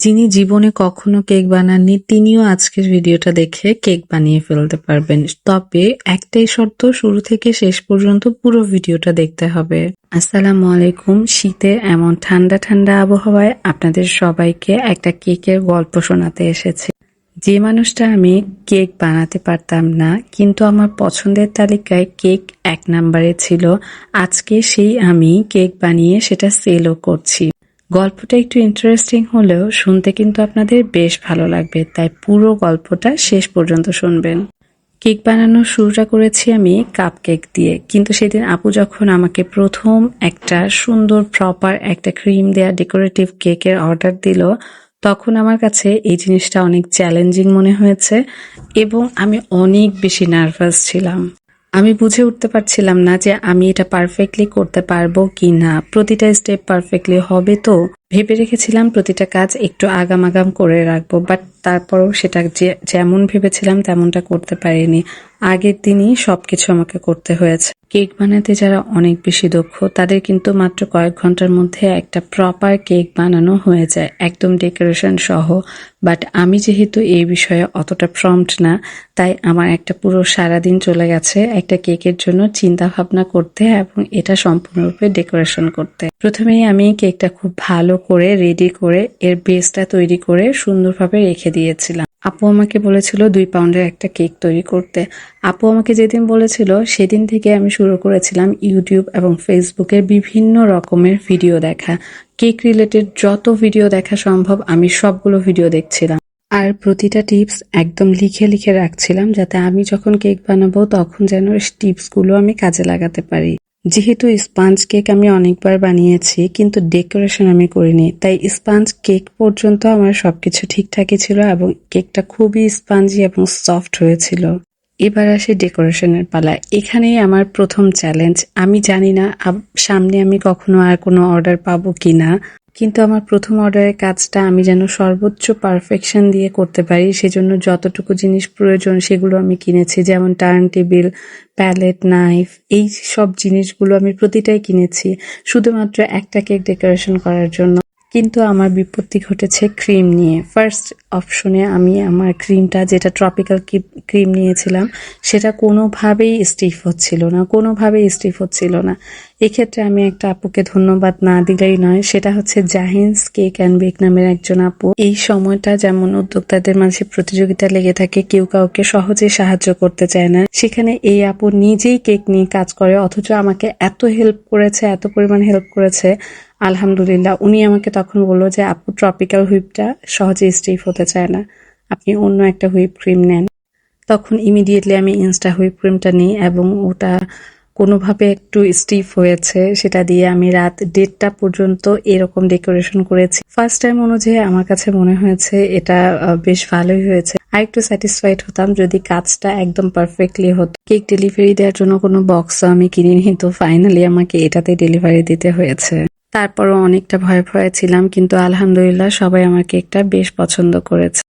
যিনি জীবনে কখনো কেক বানাননি, তিনিও আজকের ভিডিওটা দেখে কেক বানিয়ে ফেলতে পারবেন। তবে একটাই শর্ত, শুরু থেকে শেষ পর্যন্ত পুরো ভিডিওটা দেখতে হবে। আসসালামু আলাইকুম। শীতে এমন ঠান্ডা ঠান্ডা আবহাওয়ায় আপনাদের সবাইকে একটা কেকের গল্প শোনাতে এসেছে। যে মানুষটা আমি কেক বানাতে পারতাম না, কিন্তু আমার পছন্দের তালিকায় কেক এক নম্বরে ছিল, আজকে সেই আমি কেক বানিয়ে সেটা সেলও করছি। গল্পটা একটু ইন্টারেস্টিং হলেও শুনতে কিন্তু আপনাদের বেশ ভালো লাগবে, তাই পুরো গল্পটা শেষ পর্যন্ত শুনবেন। কেক বানানোর শুরুটা করেছি আমি কাপ কেক দিয়ে, কিন্তু সেদিন আপু যখন আমাকে প্রথম একটা সুন্দর প্রপার একটা ক্রিম দেয়া ডেকোরেটিভ কেকের অর্ডার দিল, তখন আমার কাছে এই জিনিসটা অনেক চ্যালেঞ্জিং মনে হয়েছে এবং আমি অনেক বেশি নার্ভাস ছিলাম। আমি বুঝে উঠতে পারছিলাম না যে আমি এটা পারফেক্টলি করতে পারব কি না প্রতিটা স্টেপ পারফেক্টলি হবে তো। ভেবে রেখেছিলাম প্রতিটা কাজ একটু আগাম আগাম করে রাখব বাট তারপরও সেটা যে, যেমন ভেবেছিলাম তেমনটা করতে পারিনি। আগের দিনই সবকিছু আমাকে করতে হয়েছে। কেক বানাতে যারা অনেক বেশি দক্ষ, তাদের কিন্তু মাত্র কয়েক ঘণ্টার মধ্যে একটা প্রপার কেক বানানো হয়ে যায়। একদম ডেকোরেশন সহ। বাট আমি যেহেতু এই বিষয়ে অতটা প্রম্পট না, তাই আমার একটা পুরো সারাদিন চলে গেছে একটা কেকের জন্য চিন্তা ভাবনা করতে এবং এটা সম্পূর্ণরূপে ডেকোরেশন করতে। প্রথমেই আমি কেকটা খুব ভালো করে রেডি করে, এর বেসটা তৈরি করে সুন্দরভাবে রেখে দিয়েছিলাম। আপু আমাকে বলেছিল দুই পাউন্ডের একটা কেক তৈরি করতে। আপু আমাকে যেদিন বলেছিল, সেদিন থেকে আমি শুরু করেছিলাম ইউটিউব এবং ফেসবুকের বিভিন্ন রকমের ভিডিও দেখা। কেক রিলেটেড যত ভিডিও দেখা সম্ভব, আমি সবগুলো ভিডিও দেখছিলাম। আর প্রতিটা টিপস একদম লিখে লিখে রাখছিলাম, যাতে আমি যখন কেক বানাবো, তখন যেন টিপসগুলো আমি কাজে লাগাতে পারি। যেহেতু স্পঞ্জ কেক আমি অনেকবার বানিয়েছি, কিন্তু ডেকোরেশন আমি করিনি। তাই স্পঞ্জ কেক পর্যন্ত আমার সবকিছু ঠিকঠাকই ছিল এবং কেকটা খুবই স্পঞ্জি এবং সফট হয়েছিল। এবার আসে ডেকোরেশনের পালা। এখানেই আমার প্রথম চ্যালেঞ্জ আমি জানি না সামনে আমি কখনো আর কোনো অর্ডার পাবো কি না কিন্তু আমার প্রথম অর্ডারের কাজটা আমি যেন সর্বোচ্চ পারফেকশন দিয়ে করতে পারি, সেজন্য যতটুকু জিনিস প্রয়োজন সেগুলো আমি কিনেছি, যেমন টার্ন টেবিল প্যালেট নাইফ এই সব জিনিসগুলো আমি প্রতিটাই কিনেছি, শুধুমাত্র একটা কেক ডেকোরেশন করার জন্য। কিন্তু আমার বিপত্তি ঘটেছে ক্রিম নিয়ে। ফার্স্ট অপশনে আমি আমার ক্রিমটা, যেটা ট্রপিক্যাল ক্রিম নিয়েছিলাম, সেটা কোনোভাবেই স্টিফ হচ্ছিল না, কোনোভাবেই স্টিফ হচ্ছিল না। এক্ষেত্রে আমি একটা আপুকে ধন্যবাদ না দিলেই নয়, সেটা হচ্ছে জাহিন্স কেক অ্যান্ড বেক নামের একজন আপু। এই সময়টা যেমন উদ্যোক্তাদের মাঝে প্রতিযোগিতা লেগে থাকে, কেউ কাউকে সহজে সাহায্য করতে চায় না। সেখানে এই আপু নিজেই কেক নিয়ে কাজ করে, অথচ আমাকে এত হেল্প করেছে, এত পরিমাণ হেল্প করেছে আলহামদুলিল্লাহ, উনি আমাকে তখন বলল যে, আপু ট্রপিক্যাল হুইপটা সহজে স্টিফ হতে চায় না। আপনি অন্য একটা হুইপ ক্রিম নেন। তখন ইমিডিয়েটলি আমি ইনস্টা হুইপ ক্রিমটা নিই এবং ওটা কোনোভাবে একটু স্টিফ হয়েছে, সেটা দিয়ে আমি রাত দেড়টা পর্যন্ত এরকম ডেকোরেশন করেছি। ফার্স্ট টাইম অনুযায়ী আমার কাছে মনে হয়েছে, এটা বেশ ভালোই হয়েছে। আর একটু স্যাটিসফাইড হতাম যদি কাজটা একদম পারফেক্টলি হতো। কেক ডেলিভারি দেওয়ার জন্য কোনো বক্স আমি কিনিনি, তো ফাইনালি আমাকে এটাতে ডেলিভারি দিতে হয়েছে। তারপরও অনেকটা ভয়ে ভয়ে ছিলাম কিন্তু আলহামদুলিল্লাহ সবাই আমার কেকটা বেশ পছন্দ করেছে।